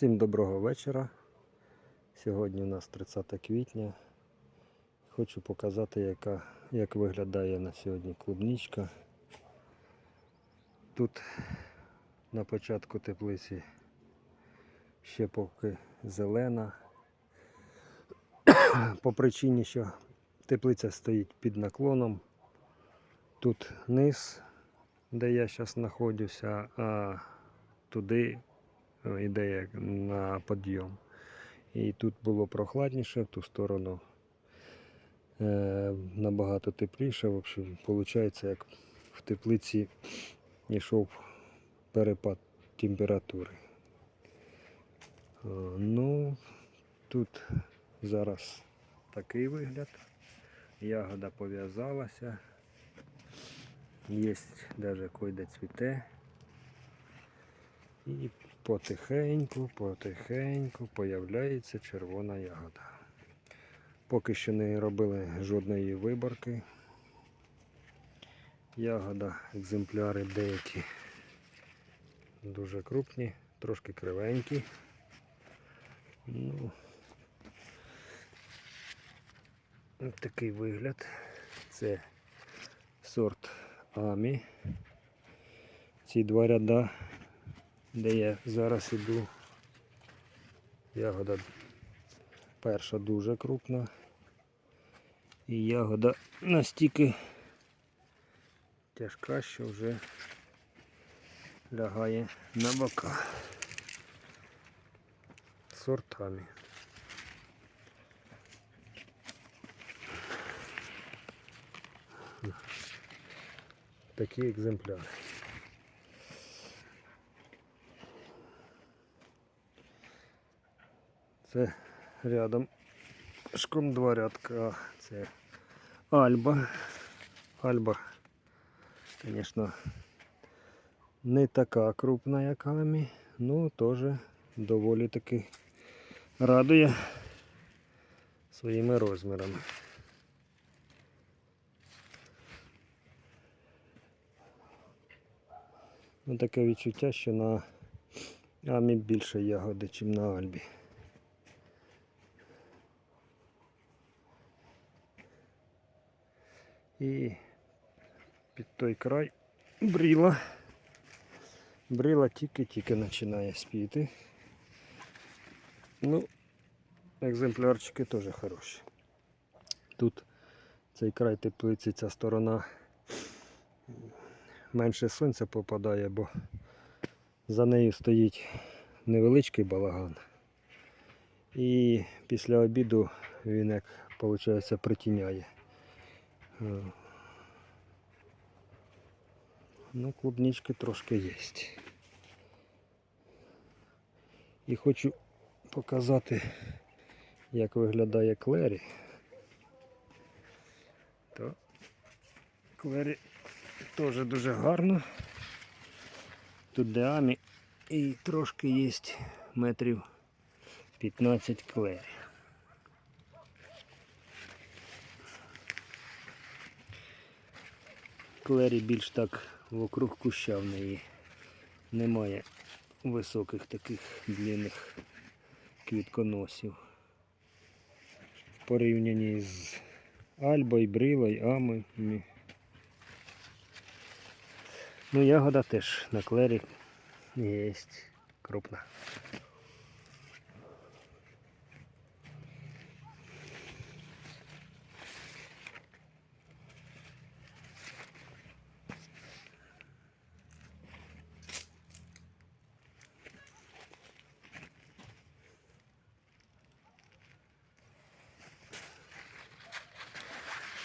Всім доброго вечора. Сьогодні у нас 30 квітня. Хочу показати, яка, як виглядає на сьогодні клубничка. Тут на початку теплиці ще поки зелена. По причині, що теплиця стоїть під наклоном. Тут низ, де я зараз знаходжуся, а туди йде на підйом. І тут було прохладніше, в ту сторону е, набагато тепліше. В общем, виходить, як в теплиці йшов перепад температури. Е, ну, тут зараз такий вигляд. Ягода пов'язалася. Є навіть койде цвіте. І потихеньку, потихеньку появляється червона ягода. Поки що не робили жодної виборки. Ягода, екземпляри деякі дуже крупні, трошки кривенькі. Ну, такий вигляд. Це сорт Амі. Ці два ряда де я зараз іду. Ягода перша дуже крупна. І ягода настільки тяжка, що вже лягає на бока. Сортами. Такі екземпляри. Це рядом шком два рядка. Це Альба. Альба, звісно, не така крупна, як Амі, ну теж доволі таки радує своїми розмірами. Ну, таке відчуття, що на Амі більше ягоди, ніж на Альбі. І під той край бріла. Бріла тільки-тільки починає спіти. Ну, екземплярчики теж хороші. Тут цей край теплиці, ця сторона менше сонця попадає, бо за нею стоїть невеличкий балаган. І після обіду він, як виходить, притіняє. Ну, клубнички трошки є. І хочу показати, як виглядає клері. То клері теж дуже гарно. Тут деамі і трошки є метрів 15 клері. Клері більш так вокруг куща в неї немає високих таких длинних квітконосів. В порівнянні з Альбою, Брилою, Амою. Ну, ягода теж на клері є крупна.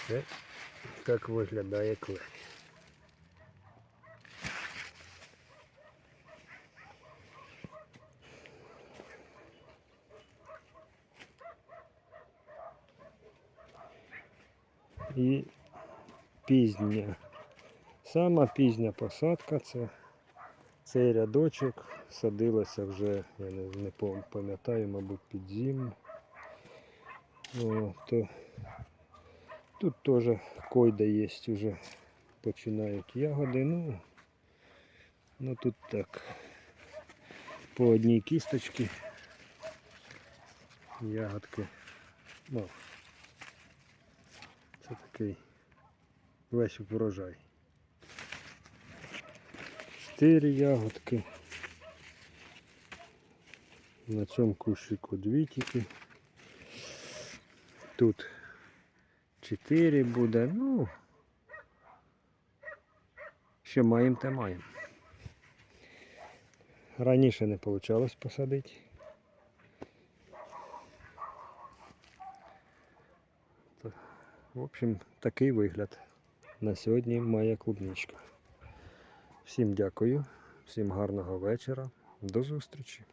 Це як виглядає клей. І пізня. Сама пізня посадка це цей рядочок садилося вже, я не, пам'ятаю, мабуть, під зиму. Тут теж койда є вже починають ягоди. Ну, ну тут так. по одній кісточці. Ягодки. Ну, це такий весь урожай. Чотири ягодки. На цьому кущику дві тільки. Тут чотири буде, ну. Що маємо, те маємо. Раніше не вийшло посадити. В общем, такий вигляд на сьогодні має клубничка. Всім дякую, всім гарного вечора. До зустрічі.